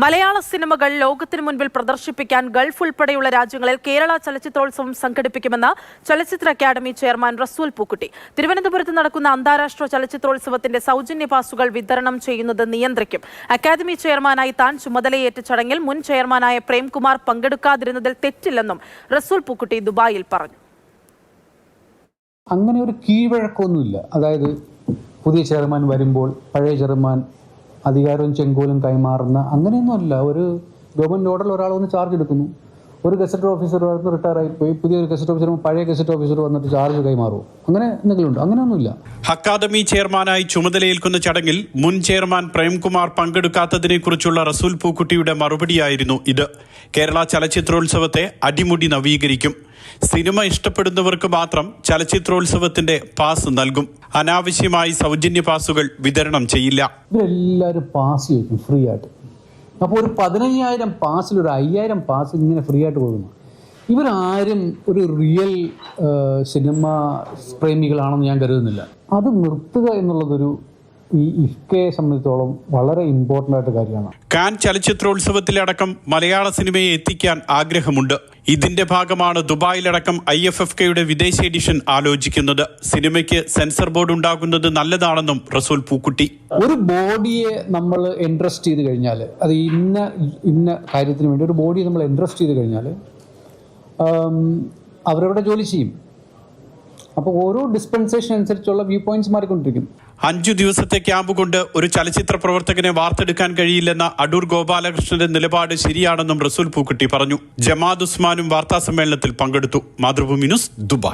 മലയാള സിനിമകൾ ലോകത്തിനു മുൻപിൽ പ്രദർശിപ്പിക്കാൻ ഗൾഫ് ഉൾപ്പെടെയുള്ള രാജ്യങ്ങളിൽ കേരള ചലച്ചിത്രോത്സവം സംഘടിപ്പിക്കുമെന്ന് ചലച്ചിത്ര അക്കാദമി ചെയർമാൻ റസൂൽ പൂക്കുട്ടി. തിരുവനന്തപുരത്ത് നടക്കുന്ന അന്താരാഷ്ട്ര ചലച്ചിത്രോത്സവത്തിന്റെ സൗജന്യ പാസുകൾ വിതരണം ചെയ്യുന്നത് നിയന്ത്രിക്കും. അക്കാദമി ചെയർമാനായി താൻ ചുമതലയേറ്റ ചടങ്ങിൽ മുൻ ചെയർമാനായ പ്രേംകുമാർ പങ്കെടുക്കാതിരുന്നതിൽ തെറ്റില്ലെന്നും റസൂൽ പൂക്കുട്ടി ദുബായിൽ പറഞ്ഞു. അങ്ങനെ ഒരു കീഴ്വഴക്കമൊന്നുമില്ല. അതായത് പുതിയ ചെയർമാൻ വരുമ്പോൾ പഴയ ചെയർമാൻ അധികാരവും ചെങ്കോലും കൈമാറുന്ന അങ്ങനെയൊന്നുമല്ല. ഒരു ഗവൺമെന്റ് ഓർഡറിൽ ഒരാൾ വന്ന് ചാർജ് എടുക്കുന്നു. ഒരു ഗസറ്റ് ഓഫീസർ വന്ന് റിട്ടയർ ആയി പോയി പുതിയൊരു ഗസറ്റ് ഓഫീസർ പഴയ ഗസറ്റ് ഓഫീസർ വന്നിട്ട് ചാർജ് കൈമാറും അങ്ങനെ എന്തെങ്കിലും ഉണ്ട് അങ്ങനെയൊന്നുമില്ല. അക്കാദമി ചെയർമാനായി ചുമതലയേൽക്കുന്ന ചടങ്ങിൽ മുൻ ചെയർമാൻ പ്രേംകുമാർ പങ്കെടുക്കാത്തതിനെ കുറിച്ചുള്ള റസൂൽ പൂക്കുട്ടിയുടെ മറുപടിയായിരുന്നു ഇത്. കേരള ചലച്ചിത്രോത്സവത്തെ അടിമുടി നവീകരിക്കും. സിനിമ ഇഷ്ടപ്പെടുന്നവർക്ക് മാത്രം ചലച്ചിത്രോത്സവത്തിന്റെ പാസ് നൽകും. അനാവശ്യമായി സൗജന്യ പാസുകൾ വിതരണം ചെയ്യില്ല. ഇവരെല്ലാവരും പാസ് ചോദിക്കും ഫ്രീ ആയിട്ട്. അപ്പോൾ ഒരു പതിനയ്യായിരം പാസിൽ ഒരു അയ്യായിരം പാസ് ഇങ്ങനെ ഫ്രീ ആയിട്ട് കൊടുക്കുന്നു. ഇവരാരും ഒരു റിയൽ സിനിമ പ്രേമികളാണെന്ന് ഞാൻ കരുതുന്നില്ല. അത് നിർത്തുക എന്നുള്ളതൊരു ഈ ഇഫ്കയെ സംബന്ധിച്ചോളം വളരെ ഇമ്പോർട്ടന്റ് ആയിട്ട് കാര്യമാണ്. കാൻ ചലച്ചിത്രോത്സവത്തിലടക്കം മലയാള സിനിമയെ എത്തിക്കാൻ ആഗ്രഹമുണ്ട്. ഇതിന്റെ ഭാഗമാണ് ദുബായിലടക്കം ഐ എഫ് എഫ് കെയുടെ വിദേശ എഡിഷൻ ആലോചിക്കുന്നത്. സിനിമയ്ക്ക് സെൻസർ ബോർഡ് ഉണ്ടാകുന്നത് നല്ലതാണെന്നും റസൂൽ പൂക്കുട്ടി. ഒരു ബോഡിയെ നമ്മൾ ഇൻട്രസ്റ്റ് ചെയ്ത് കഴിഞ്ഞാൽ അത് ഇന്ന ഇന്ന കാര്യത്തിന് വേണ്ടി ഒരു ബോഡിയെ നമ്മൾ ഇൻട്രസ്റ്റ് ചെയ്ത് കഴിഞ്ഞാൽ അവരവിടെ ജോലി ചെയ്യും. അപ്പോൾ ഓരോ ഡിസ്പെൻസേഷൻ അനുസരിച്ചുള്ള വ്യൂ പോയിന്റ്സ് മാറിക്കൊണ്ടിരിക്കും. അഞ്ചു ദിവസത്തെ ക്യാമ്പ് കൊണ്ട് ഒരു ചലച്ചിത്ര പ്രവർത്തകനെ വാർത്തെടുക്കാൻ കഴിയില്ലെന്ന അടൂർ ഗോപാലകൃഷ്ണന്റെ നിലപാട് ശരിയാണെന്നും റസൂൽ പൂക്കുട്ടി പറഞ്ഞു. ജമാദ് ഉസ്മാനും വാർത്താ സമ്മേളനത്തിൽ പങ്കെടുത്തു. Mathrubhumi news Dubai.